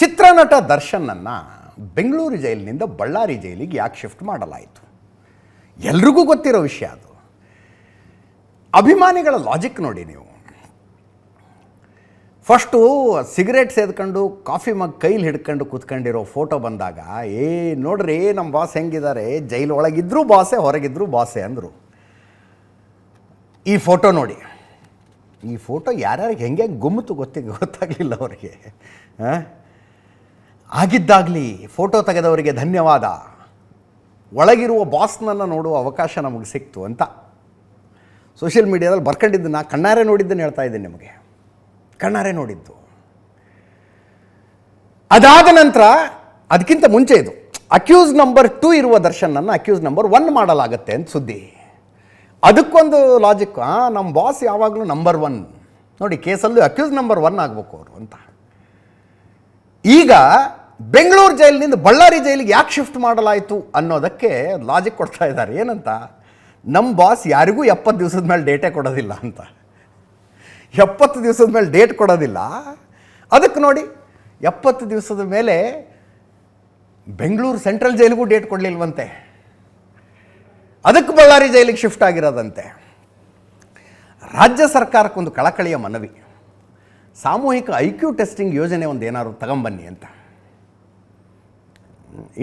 ಚಿತ್ರನಟ ದರ್ಶನನ್ನು ಬೆಂಗಳೂರು ಜೈಲಿನಿಂದ ಬಳ್ಳಾರಿ ಜೈಲಿಗೆ ಯಾಕೆ ಶಿಫ್ಟ್ ಮಾಡಲಾಯಿತು? ಎಲ್ರಿಗೂ ಗೊತ್ತಿರೋ ವಿಷಯ ಅದು. ಅಭಿಮಾನಿಗಳ ಲಾಜಿಕ್ ನೋಡಿ ನೀವು. ಫಸ್ಟು ಸಿಗರೇಟ್ ಸೇದ್ಕೊಂಡು ಕಾಫಿ ಮಗ್ ಕೈಲಿ ಹಿಡ್ಕೊಂಡು ಕೂತ್ಕೊಂಡಿರೋ ಫೋಟೋ ಬಂದಾಗ, ಏ ನೋಡ್ರಿ ನಮ್ಮ ಬಾಸ್ ಹೆಂಗಿದ್ದಾರೆ ಜೈಲು ಒಳಗಿದ್ರೂ ಬಾಸೆ ಹೊರಗಿದ್ರೂ ಬಾಸೆ ಅಂದರು. ಈ ಫೋಟೋ ನೋಡಿ. ಈ ಫೋಟೋ ಯಾರ್ಯಾರಿಗೆ ಹೆಂಗೆ ಗುಮ್ಮತು ಗೊತ್ತಿ ಗೊತ್ತಾಗಲಿಲ್ಲ ಅವರಿಗೆ. ಆಗಿದ್ದಾಗಲಿ ಫೋಟೋ ತೆಗೆದವರಿಗೆ ಧನ್ಯವಾದ. ಒಳಗಿರುವ ಬಾಸ್ನನ್ನು ನೋಡುವ ಅವಕಾಶ ನಮಗೆ ಸಿಕ್ತು ಅಂತ. ಸೋಷಿಯಲ್ ಮೀಡಿಯಾದಲ್ಲಿ ಬರ್ಕೊಂಡಿದ್ದು ನಾ ಕಣ್ಣಾರೆ ನೋಡಿದ್ದನ್ನು ಹೇಳ್ತಾ ಇದ್ದೀನಿ ನಿಮಗೆ. ಕಣ್ಣಾರೆ ನೋಡಿದ್ದು. ಅದಾದ ನಂತರ ಅದಕ್ಕಿಂತ ಮುಂಚೆ ಇದು. ಅಕ್ಯೂಸ್ ನಂಬರ್ ಟೂ ಇರುವ ದರ್ಶನನ್ನು ಅಕ್ಯೂಸ್ ನಂಬರ್ ಒನ್ ಮಾಡಲಾಗತ್ತೆ ಅಂತ ಸುದ್ದಿ. ಅದಕ್ಕೊಂದು ಲಾಜಿಕ್ ನಮ್ಮ ಬಾಸ್ ಯಾವಾಗಲೂ ನಂಬರ್ ಒನ್ ನೋಡಿ, ಕೇಸಲ್ಲೂ ಅಕ್ಯೂಸ್ ನಂಬರ್ ಒನ್ ಆಗಬೇಕು ಅವರು ಅಂತ. ಈಗ ಬೆಂಗಳೂರು ಜೈಲಿನಿಂದ ಬಳ್ಳಾರಿ ಜೈಲಿಗೆ ಯಾಕೆ ಶಿಫ್ಟ್ ಮಾಡಲಾಯಿತು ಅನ್ನೋದಕ್ಕೆ ಲಾಜಿಕ್ ಕೊಡ್ತಾ ಇದ್ದಾರೆ. ಏನಂತ? ನಮ್ಮ ಬಾಸ್ ಯಾರಿಗೂ ಎಪ್ಪತ್ತು ದಿವಸದ ಮೇಲೆ ಡೇಟೇ ಕೊಡೋದಿಲ್ಲ ಅಂತ. ಎಪ್ಪತ್ತು ದಿವಸದ ಮೇಲೆ ಡೇಟ್ ಕೊಡೋದಿಲ್ಲ. ಅದಕ್ಕೆ ನೋಡಿ, ಎಪ್ಪತ್ತು ದಿವಸದ ಮೇಲೆ ಬೆಂಗಳೂರು ಸೆಂಟ್ರಲ್ ಜೈಲಿಗೂ ಡೇಟ್ ಕೊಡಲಿಲ್ವಂತೆ. ಅದಕ್ಕೆ ಬಳ್ಳಾರಿ ಜೈಲಿಗೆ ಶಿಫ್ಟ್ ಆಗಿರೋದಂತೆ. ರಾಜ್ಯ ಸರ್ಕಾರಕ್ಕೊಂದು ಕಳಕಳಿಯ ಮನವಿ. ಸಾಮೂಹಿಕ ಐ ಕ್ಯೂ ಟೆಸ್ಟಿಂಗ್ ಯೋಜನೆ ಒಂದು ಏನಾದ್ರು ತಗೊಂಬನ್ನಿ ಅಂತ.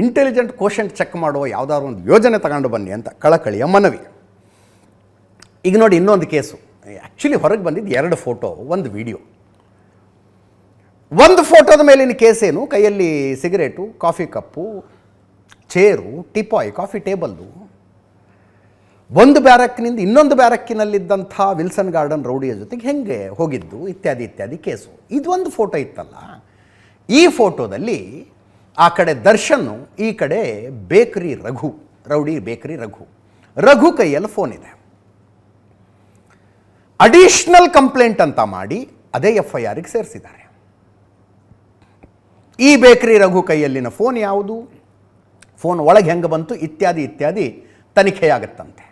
ಇಂಟೆಲಿಜೆಂಟ್ ಕೋಶಂಟ್ ಚೆಕ್ ಮಾಡುವ ಯಾವುದಾದ್ರು ಒಂದು ಯೋಜನೆ ತಗೊಂಡು ಬನ್ನಿ ಅಂತ ಕಳಕಳಿಯ ಮನವಿ. ಈಗ ನೋಡಿ ಇನ್ನೊಂದು ಕೇಸು. ಆ್ಯಕ್ಚುಲಿ ಹೊರಗೆ ಬಂದಿದ್ದು ಎರಡು ಫೋಟೋ ಒಂದು ವಿಡಿಯೋ ಒಂದು ಫೋಟೋದ ಮೇಲಿನ ಕೇಸೇನು? ಕೈಯಲ್ಲಿ cigarette coffee cup chair teapoy coffee table ಒಂದು ಬ್ಯಾರಕ್ನಿಂದ ಇನ್ನೊಂದು ಬ್ಯಾರಕ್ಕಿನಲ್ಲಿದ್ದಂಥ ವಿಲ್ಸನ್ ಗಾರ್ಡನ್ ರೌಡಿಯ ಜೊತೆಗೆ ಹೆಂಗೆ ಹೋಗಿದ್ದು ಇತ್ಯಾದಿ ಇತ್ಯಾದಿ ಕೇಸು. ಇದೊಂದು ಫೋಟೋ ಇತ್ತಲ್ಲ? ಈ ಫೋಟೋದಲ್ಲಿ ಆ ಕಡೆ ದರ್ಶನ್, ಈ ಕಡೆ bakery Raghu, rowdy bakery Raghu. Raghu ಕೈಯಲ್ಲಿ ಫೋನ್ ಇದೆ. ಅಡಿಷ್ನಲ್ ಕಂಪ್ಲೇಂಟ್ ಅಂತ ಮಾಡಿ ಅದೇ ಎಫ್ ಐ ಆರಿಗೆ ಸೇರಿಸಿದ್ದಾರೆ. ಈ ಬೇಕರಿ ರಘು ಕೈಯಲ್ಲಿನ ಫೋನ್ ಯಾವುದು? ಫೋನ್ ಒಳಗೆ ಹೆಂಗೆ ಬಂತು? ಇತ್ಯಾದಿ ಇತ್ಯಾದಿ ತನಿಖೆಯಾಗತ್ತಂತೆ.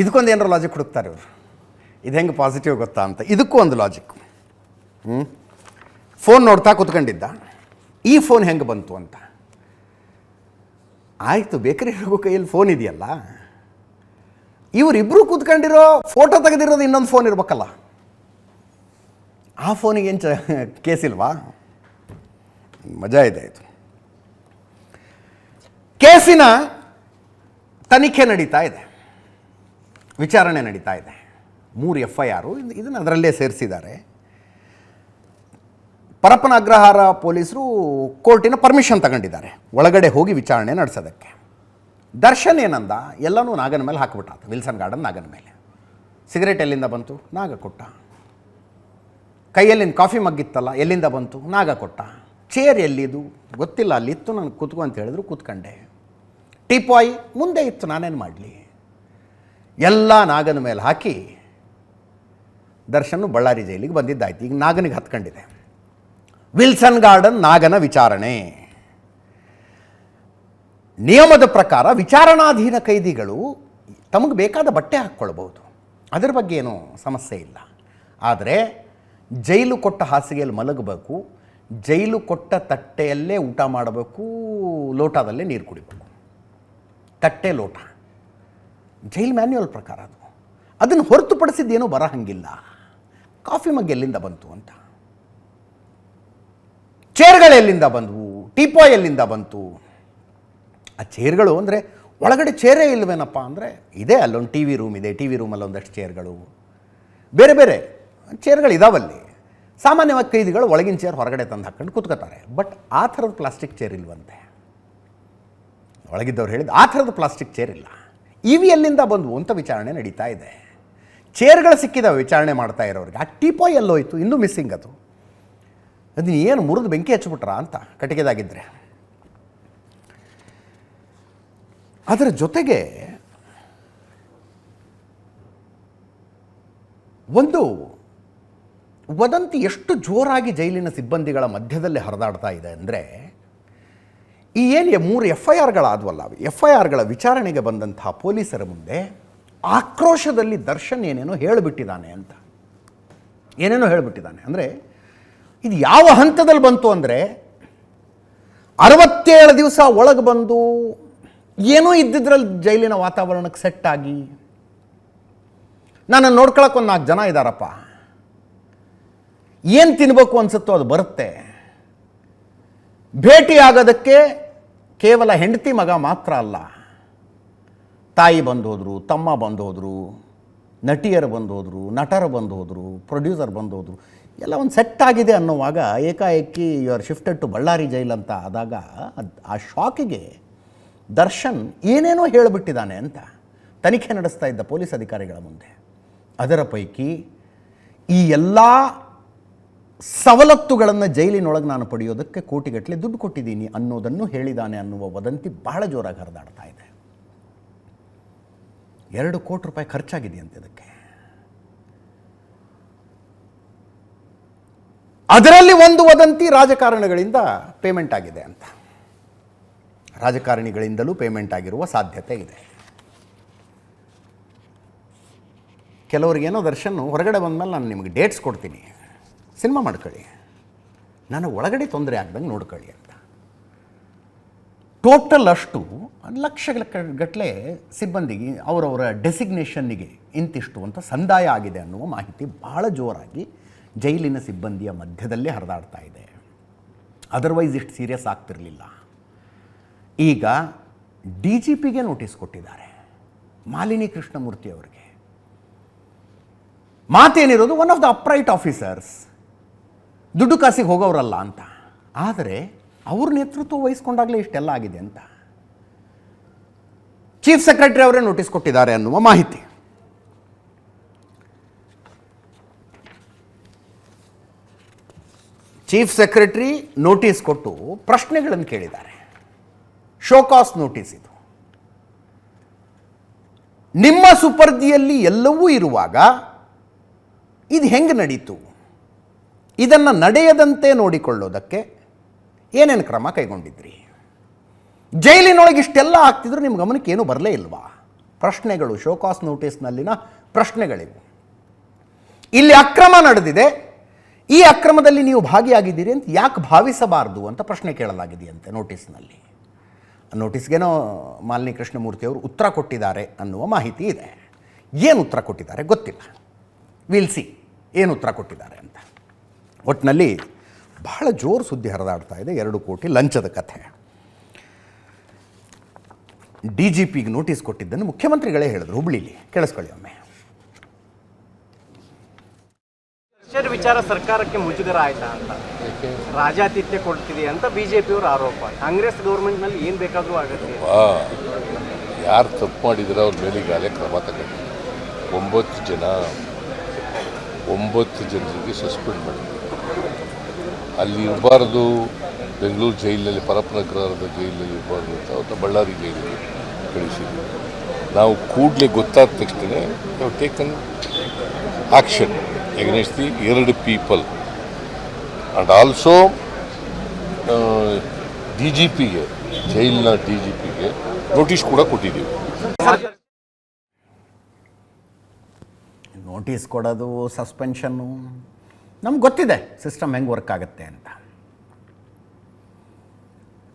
ಇದಕ್ಕೊಂದು ಏನಾರು ಲಾಜಿಕ್ ಹುಡುಕ್ತಾರೆ ಇವರು. ಇದು ಹೆಂಗೆ ಪಾಸಿಟಿವ್ ಗೊತ್ತಾ ಅಂತ. ಇದಕ್ಕೂ ಒಂದು ಲಾಜಿಕ್ ಹ್ಞೂ ಫೋನ್ ನೋಡ್ತಾ ಕುತ್ಕೊಂಡಿದ್ದ. ಈ ಫೋನ್ ಹೆಂಗೆ ಬಂತು ಅಂತ. ಆಯಿತು, ಬೇಕರಿ ಹೋಗೋ ಕೈಯಲ್ಲಿ ಫೋನ್ ಇದೆಯಲ್ಲ. ಇವರಿಬ್ಬರು ಕೂತ್ಕೊಂಡಿರೋ ಫೋಟೋ ತೆಗೆದಿರೋದು ಇನ್ನೊಂದು ಫೋನ್ ಇರ್ಬೇಕಲ್ಲ. ಆ ಫೋನಿಗೆ ಏನು ಚ ಕೇಸಿಲ್ವಾ ಮಜಾ ಇದೆ ಇದು. ಕೇಸಿನ ತನಿಖೆ ನಡೀತಾ ಇದೆ. ವಿಚಾರಣೆ ನಡೀತಾ ಇದೆ. ಮೂರು ಎಫ್ ಐ ಆರು ಇದನ್ನು ಅದರಲ್ಲೇ ಸೇರಿಸಿದ್ದಾರೆ. ಪರಪ್ಪನ ಅಗ್ರಹಾರ ಪೊಲೀಸರು ಕೋರ್ಟಿನ ಪರ್ಮಿಷನ್ ತಗೊಂಡಿದ್ದಾರೆ. ಒಳಗಡೆ ಹೋಗಿ ವಿಚಾರಣೆ ನಡೆಸೋದಕ್ಕೆ. ದರ್ಶನ್ ಏನಂದ? ಎಲ್ಲನೂ ನಾಗನ ಮೇಲೆ ಹಾಕಿಬಿಟ್ಟ ವಿಲ್ಸನ್ ಗಾರ್ಡನ್ ನಾಗನ ಮೇಲೆ. ಸಿಗರೇಟ್ ಎಲ್ಲಿಂದ ಬಂತು? ನಾಗ ಕೊಟ್ಟ. ಕೈಯಲ್ಲಿನ ಕಾಫಿ ಮಗ್ಗಿತ್ತಲ್ಲ? ಎಲ್ಲಿಂದ ಬಂತು? ನಾಗ ಕೊಟ್ಟ. ಚೇರ್ ಎಲ್ಲಿದು? ಗೊತ್ತಿಲ್ಲ. ಅಲ್ಲಿತ್ತು ನಾನು ಕೂತ್ಕೊ ಅಂತ ಹೇಳಿದ್ರು ಕೂತ್ಕೊಂಡೆ. ಟೀಪಾಯ್ ಮುಂದೆ ಇತ್ತು. ನಾನೇನು ಮಾಡಲಿ? ಎಲ್ಲ ನಾಗನ ಮೇಲೆ ಹಾಕಿ ದರ್ಶನ್ ಬಳ್ಳಾರಿ ಜೈಲಿಗೆ ಬಂದಿದ್ದಾಯ್ತು. ಈಗ ನಾಗನಿಗೆ ಹತ್ಕೊಂಡಿದೆ. ವಿಲ್ಸನ್ ಗಾರ್ಡನ್ ನಾಗನ ವಿಚಾರಣೆ. ನಿಯಮದ ಪ್ರಕಾರ ವಿಚಾರಣಾಧೀನ ಕೈದಿಗಳು ತಮಗೆ ಬೇಕಾದ ಬಟ್ಟೆ ಹಾಕ್ಕೊಳ್ಬಹುದು. ಅದರ ಬಗ್ಗೆ ಏನೂ ಸಮಸ್ಯೆ ಇಲ್ಲ. ಆದರೆ ಜೈಲು ಕೊಟ್ಟ ಹಾಸಿಗೆಯಲ್ಲಿ ಮಲಗಬೇಕು, ಜೈಲು ಕೊಟ್ಟ ತಟ್ಟೆಯಲ್ಲೇ ಊಟ ಮಾಡಬೇಕು, ಲೋಟದಲ್ಲೇ ನೀರು ಕುಡಿಬೇಕು. ತಟ್ಟೆ ಲೋಟ. ಜೈಲ್ ಮ್ಯಾನ್ಯುವಲ್ ಪ್ರಕಾರ ಅದು. ಅದನ್ನು ಹೊರತುಪಡಿಸಿದ್ದೇನೂ ಬರಹಂಗಿಲ್ಲ. ಕಾಫಿ ಮಗ್ ಎಲ್ಲಿಂದ ಬಂತು ಅಂತ. ಚೇರ್ಗಳು ಎಲ್ಲಿಂದ ಬಂದವು? ಟೀಪಾಯ್ ಎಲ್ಲಿಂದ ಬಂತು? ಆ ಚೇರ್ಗಳು ಅಂದರೆ ಒಳಗಡೆ ಚೇರೇ ಇಲ್ವೇನಪ್ಪ ಅಂದರೆ ಇದೆ ಅಲ್ಲೊಂದು ಟಿ ವಿ ರೂಮ್ ಇದೆ. ಟಿ ವಿ ರೂಮಲ್ಲಿ ಒಂದಷ್ಟು ಚೇರ್ಗಳು. ಬೇರೆ ಬೇರೆ ಚೇರ್ಗಳು ಇದಾವಲ್ಲಿ. ಸಾಮಾನ್ಯವಾಗಿ ಕೈದಿಗಳು ಒಳಗಿನ ಚೇರ್ ಹೊರಗಡೆ ತಂದು ಹಾಕ್ಕೊಂಡು ಕೂತ್ಕೋತಾರೆ ಬಟ್ ಆ ಥರದ ಪ್ಲಾಸ್ಟಿಕ್ ಚೇರ್ ಇಲ್ವಂತೆ. ಒಳಗಿದ್ದವ್ರು ಹೇಳಿದ ಆ ಥರದ ಪ್ಲಾಸ್ಟಿಕ್ ಚೇರ್ ಇಲ್ಲ. ಇವಿ ಎಲ್ಲಿಂದ ಬಂದವು ಅಂತ ವಿಚಾರಣೆ ನಡೀತಾ ಇದೆ. ಚೇರ್ಗಳು ಸಿಕ್ಕಿದಾವೆ ವಿಚಾರಣೆ ಮಾಡ್ತಾ ಇರೋರಿಗೆ. ಆ ಟೀಪೋ ಎಲ್ಲೋಯ್ತು, ಇನ್ನೂ ಮಿಸ್ಸಿಂಗ್ ಅದು. ಅದನ್ನ ಏನು ಮುರಿದು ಬೆಂಕಿ ಹಚ್ಬಿಟ್ರಾ ಅಂತ ಕಟ್ಟಿಗೆದಾಗಿದ್ದರೆ ಅದರ ಜೊತೆಗೆ ಒಂದು ವದಂತಿ ಎಷ್ಟು ಜೋರಾಗಿ ಜೈಲಿನ ಸಿಬ್ಬಂದಿಗಳ ಮಧ್ಯದಲ್ಲಿ ಹರಿದಾಡ್ತಾ ಇದೆ ಅಂದರೆ ಈ ಏನು ಮೂರು ಎಫ್ ಐ ಆರ್ಗಳಾದವಲ್ಲ ಎಫ್ ಐ ಆರ್ಗಳ ವಿಚಾರಣೆಗೆ ಬಂದಂತಹ ಪೊಲೀಸರ ಮುಂದೆ ಆಕ್ರೋಶದಲ್ಲಿ ದರ್ಶನ್ ಏನೇನೋ ಹೇಳಿಬಿಟ್ಟಿದ್ದಾನೆ ಅಂತ. ಏನೇನೋ ಹೇಳಿಬಿಟ್ಟಿದ್ದಾನೆ ಅಂದರೆ, ಇದು ಯಾವ ಹಂತದಲ್ಲಿ ಬಂತು ಅಂದರೆ, ಅರವತ್ತೇಳು ದಿವಸ ಒಳಗೆ ಬಂದು ಏನೋ ಇದ್ದಿದ್ರಲ್ಲಿ ಜೈಲಿನ ವಾತಾವರಣಕ್ಕೆ ಸೆಟ್ ಆಗಿ ನಾನು ನೋಡ್ಕೊಳಕ್ಕೆ ಒಂದು ನಾಲ್ಕು ಜನ ಇದ್ದಾರಪ್ಪ ಏನು ತಿನ್ನಬೇಕು ಅನ್ಸುತ್ತೋ ಅದು ಬರುತ್ತೆ. ಭೇಟಿ ಆಗೋದಕ್ಕೆ ಕೇವಲ ಹೆಂಡತಿ ಮಗ ಮಾತ್ರ ಅಲ್ಲ. ತಾಯಿ ಬಂದು ತಮ್ಮ ಬಂದು ನಟಿಯರು ಬಂದು ಹೋದರು ನಟರು ಬಂದು ಪ್ರೊಡ್ಯೂಸರ್ ಬಂದು ಎಲ್ಲ ಒಂದು ಸೆಟ್ ಆಗಿದೆ ಅನ್ನುವಾಗ ಏಕಾಏಕಿ you are shifted to Ballari jail ಅಂತ ಆದಾಗ ಆ ಶಾಕಿಗೆ ದರ್ಶನ್ ಏನೇನೋ ಹೇಳಿಬಿಟ್ಟಿದ್ದಾನೆ ಅಂತ ತನಿಖೆ ನಡೆಸ್ತಾ ಇದ್ದ ಪೊಲೀಸ್ ಅಧಿಕಾರಿಗಳ ಮುಂದೆ. ಅದರ ಪೈಕಿ ಈ ಎಲ್ಲ ಸವಲತ್ತುಗಳನ್ನು ಜೈಲಿನೊಳಗೆ ನಾನು ಪಡೆಯೋದಕ್ಕೆ ಕೋಟಿಗಟ್ಟಲೆ ದುಡ್ಡು ಕೊಟ್ಟಿದ್ದೀನಿ ಅನ್ನೋದನ್ನು ಹೇಳಿದಾನೆ ಅನ್ನುವ ವದಂತಿ ಬಹಳ ಜೋರಾಗಿ ಹರಿದಾಡ್ತಾ ಇದೆ. ಎರಡು ಕೋಟಿ ರೂಪಾಯಿ ಖರ್ಚಾಗಿದೆಯಂತೆ ಇದಕ್ಕೆ. ಅದರಲ್ಲಿ ಒಂದು ವದಂತಿ ರಾಜಕಾರಣಿಗಳಿಂದ ಪೇಮೆಂಟ್ ಆಗಿದೆ ಅಂತ. ರಾಜಕಾರಣಿಗಳಿಂದಲೂ ಪೇಮೆಂಟ್ ಆಗಿರುವ ಸಾಧ್ಯತೆ ಇದೆ. ಕೆಲವರಿಗೇನೋ ದರ್ಶನ್ ಹೊರಗಡೆ ಬಂದಮೇಲೆ ನಾನು ನಿಮಗೆ ಡೇಟ್ಸ್ ಕೊಡ್ತೀನಿ. ಸಿನಿಮಾ ಮಾಡ್ಕೊಳ್ಳಿ. ನಾನು ಒಳಗಡೆ ತೊಂದರೆ ಆಗ್ದಂಗೆ ನೋಡ್ಕೊಳ್ಳಿ ಅಂತ. ಟೋಟಲ್ ಅಷ್ಟು ಲಕ್ಷಗಳ ಗಟ್ಟಲೆ ಸಿಬ್ಬಂದಿಗೆ, ಅವರವರ ಡೆಸಿಗ್ನೇಷನ್ನಿಗೆ ಇಂತಿಷ್ಟು ಅಂತ ಸಂದಾಯ ಆಗಿದೆ ಅನ್ನುವ ಮಾಹಿತಿ ಭಾಳ ಜೋರಾಗಿ ಜೈಲಿನ ಸಿಬ್ಬಂದಿಯ ಮಧ್ಯದಲ್ಲೇ ಹರಿದಾಡ್ತಾ ಇದೆ. ಅದರ್ವೈಸ್ ಇಷ್ಟು ಸೀರಿಯಸ್ ಆಗ್ತಿರಲಿಲ್ಲ. ಈಗ ಡಿ ಜಿ ಪಿಗೆ ನೋಟಿಸ್ ಕೊಟ್ಟಿದ್ದಾರೆ. ಮಾಲಿನಿ ಕೃಷ್ಣಮೂರ್ತಿ ಅವರಿಗೆ. ಮಾತೇನಿರೋದು one of the upright officers ದುಡ್ಡು ಕಾಸಿಗೆ ಹೋಗೋರಲ್ಲ ಅಂತ. ಆದರೆ ಅವ್ರ ನೇತೃತ್ವ ವಹಿಸ್ಕೊಂಡಾಗಲೇ ಇಷ್ಟೆಲ್ಲ ಆಗಿದೆ ಅಂತ. ಚೀಫ್ ಸೆಕ್ರೆಟರಿ ಅವರೇ ನೋಟಿಸ್ ಕೊಟ್ಟಿದ್ದಾರೆ ಅನ್ನುವ ಮಾಹಿತಿ. ಚೀಫ್ ಸೆಕ್ರೆಟರಿ ನೋಟಿಸ್ ಕೊಟ್ಟು ಪ್ರಶ್ನೆಗಳನ್ನು ಕೇಳಿದ್ದಾರೆ. ಶೋಕಾಸ್ ನೋಟಿಸ್ ಇದು. ನಿಮ್ಮ ಸುಪರ್ದಿಯಲ್ಲಿ ಎಲ್ಲವೂ ಇರುವಾಗ ಇದು ಹೆಂಗೆ ನಡೀತು? ಇದನ್ನು ನಡೆಯದಂತೆ ನೋಡಿಕೊಳ್ಳೋದಕ್ಕೆ ಏನೇನು ಕ್ರಮ ಕೈಗೊಂಡಿದ್ರಿ? ಜೈಲಿನೊಳಗೆ ಇಷ್ಟೆಲ್ಲ ಆಗ್ತಿದ್ರು ನಿಮ್ಮ ಗಮನಕ್ಕೆ ಏನೂ ಬರಲೇ ಇಲ್ವಾ? ಪ್ರಶ್ನೆಗಳು, ಶೋಕಾಸ್ ನೋಟಿಸ್ನಲ್ಲಿನ ಪ್ರಶ್ನೆಗಳಿವು. ಇಲ್ಲಿ ಅಕ್ರಮ ನಡೆದಿದೆ. ಈ ಅಕ್ರಮದಲ್ಲಿ ನೀವು ಭಾಗಿಯಾಗಿದ್ದೀರಿ ಅಂತ ಯಾಕೆ ಭಾವಿಸಬಾರದು ಅಂತ ಪ್ರಶ್ನೆ ಕೇಳಲಾಗಿದೆಯಂತೆ ನೋಟಿಸ್ನಲ್ಲಿ. ನೋಟಿಸ್ಗೇನೋ ಮಾಲಿನಿ ಕೃಷ್ಣಮೂರ್ತಿಯವರು ಉತ್ತರ ಕೊಟ್ಟಿದ್ದಾರೆ ಅನ್ನುವ ಮಾಹಿತಿ ಇದೆ. ಏನು ಉತ್ತರ ಕೊಟ್ಟಿದ್ದಾರೆ ಗೊತ್ತಿಲ್ಲ. ವಿಲ್ಸಿ ಏನು ಉತ್ತರ ಕೊಟ್ಟಿದ್ದಾರೆ ಅಂತ. ಒಟ್ಟಿನಲ್ಲಿ ಬಹಳ ಜೋರು ಸುದ್ದಿ ಹರಿದಾಡ್ತಾ ಇದೆ ಎರಡು ಕೋಟಿ ಲಂಚದ ಕಥೆ. ಡಿ ಜಿ ಪಿಗೆ ನೋಟಿಸ್ ಕೊಟ್ಟಿದ್ದನ್ನು ಮುಖ್ಯಮಂತ್ರಿಗಳೇ ಹೇಳಿದ್ರು ಹುಬ್ಳಿಲಿ. ಕೇಳಿಸ್ಕೊಳ್ಳಿ ಒಮ್ಮೆ. ವಿಚಾರ ಸರ್ಕಾರಕ್ಕೆ ಮುಜುಗರ ಆಯ್ತಾ ಅಂತ? ರಾಜಾತಿಥ್ಯ ಕೊಡ್ತಿದೆ ಅಂತ ಬಿಜೆಪಿಯವರ ಆರೋಪ. ಕಾಂಗ್ರೆಸ್ ಗೌರ್ಮೆಂಟ್ನಲ್ಲಿ ಏನ್ ಬೇಕಾದ್ರೂ ಆಗುತ್ತೆ. ಯಾರು ತಪ್ಪು ಮಾಡಿದ್ರೆ ಅವ್ರ ಮೇಲೆ ಈಗಾಗಲೇ ಕ್ರಮ ತಗೊಂಡು ಒಂಬತ್ತು ಜನ ಒಂಬತ್ತು ಜನರಿಗೆ ಸಸ್ಪೆಂಡ್ ಮಾಡಿದ್ರು ಅಲ್ಲಿ ಇರಬಾರ್ದು ಬೆಂಗಳೂರು ಜೈಲಿನಲ್ಲಿ ಪರಪ್ಪನಗರದ ಜೈಲಿನಲ್ಲಿ ಇರಬಾರ್ದು ಅಂತ ಅವ್ರನ್ನ ಬಳ್ಳಾರಿ ಜೈಲಿಗೆ ಕಳಿಸಿದ್ವಿ. ನಾವು ಕೂಡಲೇ ಗೊತ್ತಾದ ತಕ್ಷಣ ನಾವು ಟೇಕನ್ ಆಕ್ಷನ್ ಎಗ್ನೆಸ್ಟ್ ದಿ ಎರಡು people and also D G ಪಿಗೆ ಜೈಲಿನ ಡಿ ಜಿ ಪಿಗೆ ನೋಟಿಸ್ ಕೂಡ ಕೊಟ್ಟಿದ್ದೀವಿ. ನೋಟಿಸ್ ಕೊಡೋದು ಸಸ್ಪೆನ್ಷನ್ನು ನಮ್ಗೆ ಗೊತ್ತಿದೆ ಸಿಸ್ಟಮ್ ಹೆಂಗೆ ವರ್ಕ್ ಆಗುತ್ತೆ ಅಂತ.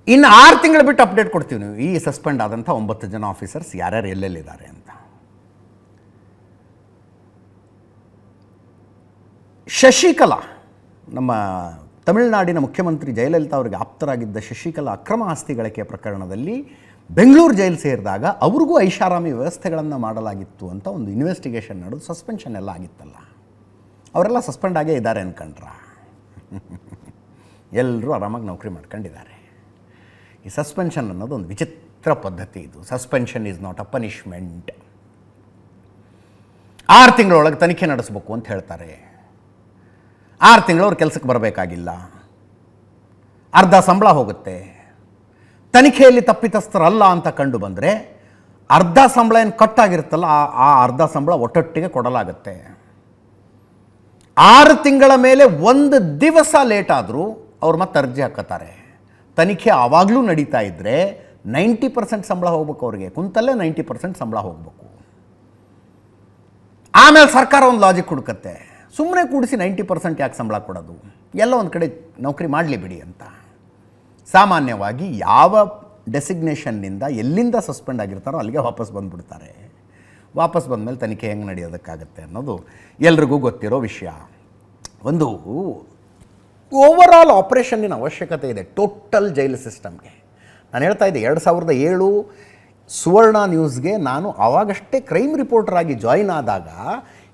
ಇನ್ನು ಆರು ತಿಂಗಳು ಬಿಟ್ಟು ಅಪ್ಡೇಟ್ ಕೊಡ್ತೀವಿ ನೀವು. ಈ ಸಸ್ಪೆಂಡ್ ಆದಂಥ ಒಂಬತ್ತು ಜನ ಆಫೀಸರ್ಸ್ ಯಾರ್ಯಾರು ಎಲ್ಲೆಲ್ಲಿದ್ದಾರೆ ಅಂತ. ಶಶಿಕಲಾ, ನಮ್ಮ ತಮಿಳುನಾಡಿನ ಮುಖ್ಯಮಂತ್ರಿ ಜಯಲಲಿತಾ ಅವರಿಗೆ ಆಪ್ತರಾಗಿದ್ದ ಶಶಿಕಲಾ ಅಕ್ರಮ ಆಸ್ತಿ ಗಳಿಕೆ ಪ್ರಕರಣದಲ್ಲಿ ಬೆಂಗಳೂರು ಜೈಲು ಸೇರಿದಾಗ ಅವ್ರಿಗೂ ಐಷಾರಾಮಿ ವ್ಯವಸ್ಥೆಗಳನ್ನು ಮಾಡಲಾಗಿತ್ತು ಅಂತ ಒಂದು ಇನ್ವೆಸ್ಟಿಗೇಷನ್ ನಡೆದು ಸಸ್ಪೆನ್ಷನ್ ಎಲ್ಲ ಆಗಿತ್ತಲ್ಲ. ಅವರೆಲ್ಲ ಸಸ್ಪೆಂಡ್ ಆಗೇ ಇದ್ದಾರೆ ಅನ್ಕೊಂಡ್ರ? ಎಲ್ಲರೂ ಆರಾಮಾಗಿ ನೌಕರಿ ಮಾಡ್ಕೊಂಡಿದ್ದಾರೆ. ಈ ಸಸ್ಪೆನ್ಷನ್ ಅನ್ನೋದು ಒಂದು ವಿಚಿತ್ರ ಪದ್ಧತಿ ಇದು. Suspension is not a punishment ಆರು ತಿಂಗಳೊಳಗೆ ತನಿಖೆ ನಡೆಸಬೇಕು ಅಂತ ಹೇಳ್ತಾರೆ. ಆರು ತಿಂಗಳು ಅವ್ರು ಕೆಲಸಕ್ಕೆ ಬರಬೇಕಾಗಿಲ್ಲ. ಅರ್ಧ ಸಂಬಳ ಹೋಗುತ್ತೆ. ತನಿಖೆಯಲ್ಲಿ ತಪ್ಪಿತಸ್ಥರಲ್ಲ ಅಂತ ಕಂಡು ಬಂದರೆ ಅರ್ಧ ಸಂಬಳ ಏನು ಕಟ್ಟಾಗಿರುತ್ತಲ್ಲ ಆ ಅರ್ಧ ಸಂಬಳ ಒಟ್ಟೊಟ್ಟಿಗೆ ಕೊಡಲಾಗುತ್ತೆ. ಆರು ತಿಂಗಳ ಮೇಲೆ ಒಂದು ದಿವಸ ಲೇಟ್ ಆದರೂ ಅವ್ರು ಮತ್ತೆ ಅರ್ಜಿ ಹಾಕತ್ತಾರೆ. ತನಿಖೆ ಆವಾಗಲೂ ನಡೀತಾ ಇದ್ದರೆ ನೈಂಟಿ ಪರ್ಸೆಂಟ್ ಸಂಬಳ ಹೋಗ್ಬೇಕು ಅವ್ರಿಗೆ. ಕುಂತಲ್ಲೇ ನೈಂಟಿ ಪರ್ಸೆಂಟ್ ಸಂಬಳ ಹೋಗಬೇಕು. ಆಮೇಲೆ ಸರ್ಕಾರ ಒಂದು ಲಾಜಿಕ್ ಹುಡುಕತ್ತೆ. ಸುಮ್ಮನೆ ಕೂಡಿಸಿ ನೈಂಟಿ ಪರ್ಸೆಂಟ್ ಯಾಕೆ ಸಂಬಳ ಕೊಡೋದು? ಎಲ್ಲ ಒಂದು ಕಡೆ ನೌಕರಿ ಮಾಡಲಿ ಬಿಡಿ ಅಂತ. ಸಾಮಾನ್ಯವಾಗಿ ಯಾವ ಡೆಸಿಗ್ನೇಷನ್ನಿಂದ ಎಲ್ಲಿಂದ ಸಸ್ಪೆಂಡ್ ಆಗಿರ್ತಾರೋ ಅಲ್ಲಿಗೆ ವಾಪಸ್ ಬಂದುಬಿಡ್ತಾರೆ. ವಾಪಸ್ ಬಂದಮೇಲೆ ತನಿಖೆ ಹೆಂಗೆ ನಡೆಯೋದಕ್ಕಾಗತ್ತೆ ಅನ್ನೋದು ಎಲ್ರಿಗೂ ಗೊತ್ತಿರೋ ವಿಷಯ. ಒಂದು ಓವರಾಲ್ ಆಪ್ರೇಷನ್ನಿನ ಅವಶ್ಯಕತೆ ಇದೆ ಟೋಟಲ್ ಜೈಲ್ ಸಿಸ್ಟಮ್ಗೆ ನಾನು ಹೇಳ್ತಾ ಇದ್ದೆ, ಎರಡು ಸಾವಿರದ ಏಳು ಸುವರ್ಣ ನ್ಯೂಸ್ಗೆ ನಾನು ಆವಾಗಷ್ಟೇ ಕ್ರೈಮ್ ರಿಪೋರ್ಟರ್ ಆಗಿ ಜಾಯಿನ್ ಆದಾಗ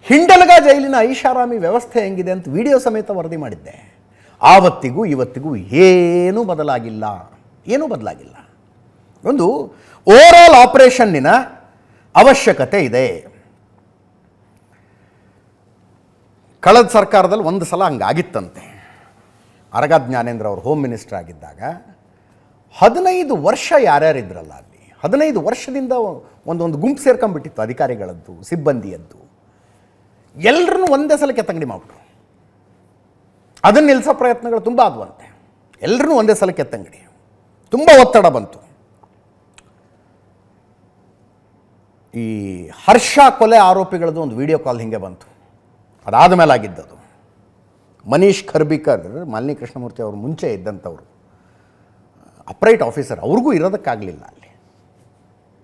ಹಿಂಡಲಗ ಜೈಲಿನ ಐಷಾರಾಮಿ ವ್ಯವಸ್ಥೆ ಹೆಂಗಿದೆ ಅಂತ ವಿಡಿಯೋ ಸಮೇತ ವರದಿ ಮಾಡಿದ್ದೆ. ಆವತ್ತಿಗೂ ಇವತ್ತಿಗೂ ಏನೂ ಬದಲಾಗಿಲ್ಲ ಏನೂ ಬದಲಾಗಿಲ್ಲ. ಒಂದು ಓವರಾಲ್ ಆಪರೇಷನ್ನಿನ ಅವಶ್ಯಕತೆ ಇದೆ. ಕಳೆದ ಸರ್ಕಾರದಲ್ಲಿ ಒಂದು ಸಲ ಹಂಗಾಗಿತ್ತಂತೆ. ಅರಗ ಜ್ಞಾನೇಂದ್ರ ಅವರು ಹೋಮ್ ಮಿನಿಸ್ಟರ್ ಆಗಿದ್ದಾಗ ಹದಿನೈದು ವರ್ಷ ಯಾರ್ಯಾರಿದ್ರಲ್ಲ ಅಲ್ಲಿ? ಹದಿನೈದು ವರ್ಷದಿಂದ ಒಂದೊಂದು ಗುಂಪು ಸೇರ್ಕೊಂಡ್ಬಿಟ್ಟಿತ್ತು ಅಧಿಕಾರಿಗಳದ್ದು, ಸಿಬ್ಬಂದಿಯದ್ದು. ಎಲ್ಲರನ್ನೂ ಒಂದೇ ಸಲ ಕೆತ್ತಂಗಡಿ ಮಾಡ್ಬಿಟ್ರು. ಅದನ್ನು ನಿಲ್ಲಿಸೋ ಪ್ರಯತ್ನಗಳು ತುಂಬ ಆದವಂತೆ. ಎಲ್ಲರನ್ನೂ ಒಂದೇ ಸಲ ಕೆತ್ತಂಗಡಿ ತುಂಬ ಒತ್ತಡ ಬಂತು. ಈ ಹರ್ಷ ಕೊಲೆ ಆರೋಪಿಗಳದ್ದು ಒಂದು ವಿಡಿಯೋ ಕಾಲ್ ಹಿಂಗೆ ಬಂತು. ಅದಾದ ಮೇಲೆ ಆಗಿದ್ದದು ಮನೀಶ್ ಖರ್ಬಿಕರ್ ಮಾಲಿನಿ ಕೃಷ್ಣಮೂರ್ತಿ ಅವರು ಮುಂಚೆ ಇದ್ದಂಥವ್ರು, ಅಪ್ರೈಟ್ ಆಫೀಸರ್ ಅವ್ರಿಗೂ ಇರೋದಕ್ಕಾಗಲಿಲ್ಲ ಅಲ್ಲಿ.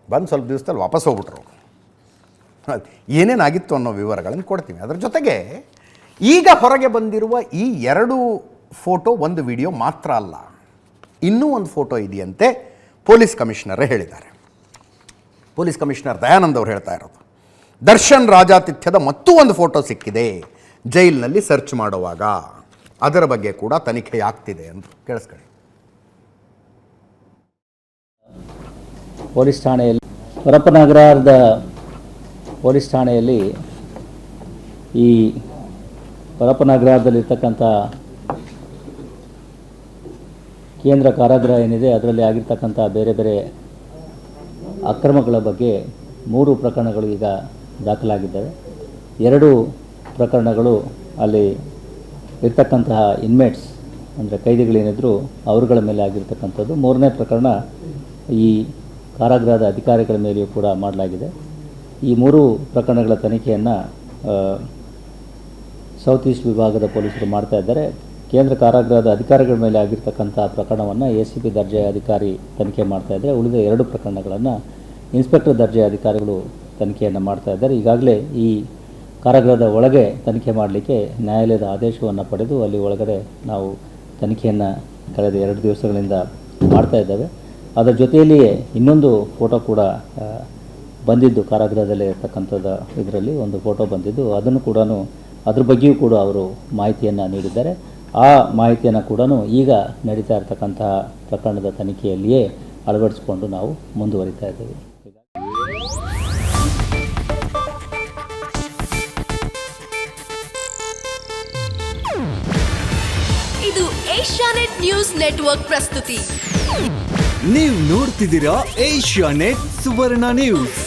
ಬಂದು ಸ್ವಲ್ಪ ದಿವಸದಲ್ಲಿ ವಾಪಸ್ ಹೋಗ್ಬಿಟ್ರು ಏನೇನಾಗಿತ್ತು ಅನ್ನೋ ವಿವರಗಳನ್ನು ಕೊಡ್ತೀವಿ. ಅದರ ಜೊತೆಗೆ ಈಗ ಹೊರಗೆ ಬಂದಿರುವ ಈ ಎರಡು ಫೋಟೋ ಒಂದು ವಿಡಿಯೋ ಮಾತ್ರ ಅಲ್ಲ, ಇನ್ನೂ ಒಂದು ಫೋಟೋ ಇದೆಯಂತೆ ಪೊಲೀಸ್ ಕಮಿಷನರೇ ಹೇಳಿದ್ದಾರೆ. ಪೊಲೀಸ್ ಕಮಿಷನರ್ ದಯಾನಂದ್ ಅವರು ಹೇಳ್ತಾ ಇರೋದು. ದರ್ಶನ್ ರಾಜಾತಿಥ್ಯದ ಮತ್ತೂ ಒಂದು ಫೋಟೋ ಸಿಕ್ಕಿದೆ. ಜೈಲಿನಲ್ಲಿ ಸರ್ಚ್ ಮಾಡುವಾಗ. ಅದರ ಬಗ್ಗೆ ಕೂಡ ತನಿಖೆ ಆಗ್ತಿದೆ ಅಂತ. ಕೇಳಿಸ್ಕೊಳ್ಳಿ. ಪೊಲೀಸ್ ಠಾಣೆಯಲ್ಲಿ ಪರಪ್ಪನಗರದ ಪೊಲೀಸ್ ಠಾಣೆಯಲ್ಲಿ ಈ ಹೊರಪನಗರದಲ್ಲಿರ್ತಕ್ಕಂಥ ಕೇಂದ್ರ ಕಾರಾಗೃಹ ಏನಿದೆ, ಅದರಲ್ಲಿ ಆಗಿರ್ತಕ್ಕಂಥ ಬೇರೆ ಬೇರೆ ಅಕ್ರಮಗಳ ಬಗ್ಗೆ ಮೂರು ಪ್ರಕರಣಗಳು ಈಗ ದಾಖಲಾಗಿದ್ದಾವೆ. ಎರಡು ಪ್ರಕರಣಗಳು ಅಲ್ಲಿ ಇರ್ತಕ್ಕಂತಹ ಇನ್ಮೇಟ್ಸ್ ಅಂದರೆ ಕೈದಿಗಳೇನಿದ್ರು ಅವರುಗಳ ಮೇಲೆ ಆಗಿರ್ತಕ್ಕಂಥದ್ದು. ಮೂರನೇ ಪ್ರಕರಣ ಈ ಕಾರಾಗೃಹದ ಅಧಿಕಾರಿಗಳ ಮೇಲೆಯೂ ಕೂಡ ಮಾಡಲಾಗಿದೆ. ಈ ಮೂರು ಪ್ರಕರಣಗಳ ತನಿಖೆಯನ್ನು ಸೌತ್ ಈಸ್ಟ್ ವಿಭಾಗದ ಪೊಲೀಸರು ಮಾಡ್ತಾ ಇದ್ದಾರೆ. ಕೇಂದ್ರ ಕಾರಾಗೃಹದ ಅಧಿಕಾರಿಗಳ ಮೇಲೆ ಆಗಿರ್ತಕ್ಕಂಥ ಪ್ರಕರಣವನ್ನು ಎ ಸಿ ಪಿ ದರ್ಜೆಯ ಅಧಿಕಾರಿ ತನಿಖೆ ಮಾಡ್ತಾ ಇದ್ದಾರೆ. ಉಳಿದ ಎರಡು ಪ್ರಕರಣಗಳನ್ನು ಇನ್ಸ್ಪೆಕ್ಟರ್ ದರ್ಜೆಯ ಅಧಿಕಾರಿಗಳು ತನಿಖೆಯನ್ನು ಮಾಡ್ತಾ ಇದ್ದಾರೆ. ಈಗಾಗಲೇ ಈ ಕಾರಾಗೃಹದ ಒಳಗೆ ತನಿಖೆ ಮಾಡಲಿಕ್ಕೆ ನ್ಯಾಯಾಲಯದ ಆದೇಶವನ್ನು ಪಡೆದು ಅಲ್ಲಿ ಒಳಗಡೆ ನಾವು ತನಿಖೆಯನ್ನು ಕಳೆದ ಎರಡು ದಿವಸಗಳಿಂದ ಮಾಡ್ತಾ ಇದ್ದೇವೆ. ಅದರ ಜೊತೆಯಲ್ಲಿಯೇ ಇನ್ನೊಂದು ಫೋಟೋ ಕೂಡ ಬಂದಿದ್ದು ಕಾರಾಗೃಹದಲ್ಲಿ ಇರ್ತಕ್ಕಂಥದ್ದು. ಇದರಲ್ಲಿ ಒಂದು ಫೋಟೋ ಬಂದಿದ್ದು. ಅದನ್ನು ಕೂಡ ಅದ್ರ ಬಗ್ಗೆಯೂ ಕೂಡ ಅವರು ಮಾಹಿತಿಯನ್ನು ನೀಡಿದ್ದಾರೆ. ಆ ಮಾಹಿತಿಯನ್ನು ಕೂಡ ಈಗ ನಡೀತಾ ಇರತಕ್ಕಂತಹ ಪ್ರಕರಣದ ತನಿಖೆಯಲ್ಲಿಯೇ ಅಳವಡಿಸಿಕೊಂಡು ನಾವು ಮುಂದುವರಿತಾ ಇದ್ದೇವೆ. ಇದು ಏಷ್ಯಾನೆಟ್ ನ್ಯೂಸ್ ನೆಟ್ವರ್ಕ್ ಪ್ರಸ್ತುತಿ. ನೀವು ನೋಡ್ತಿದ್ದೀರಾ ಏಷ್ಯಾ ನೆಟ್ ಸುವರ್ಣ ನ್ಯೂಸ್.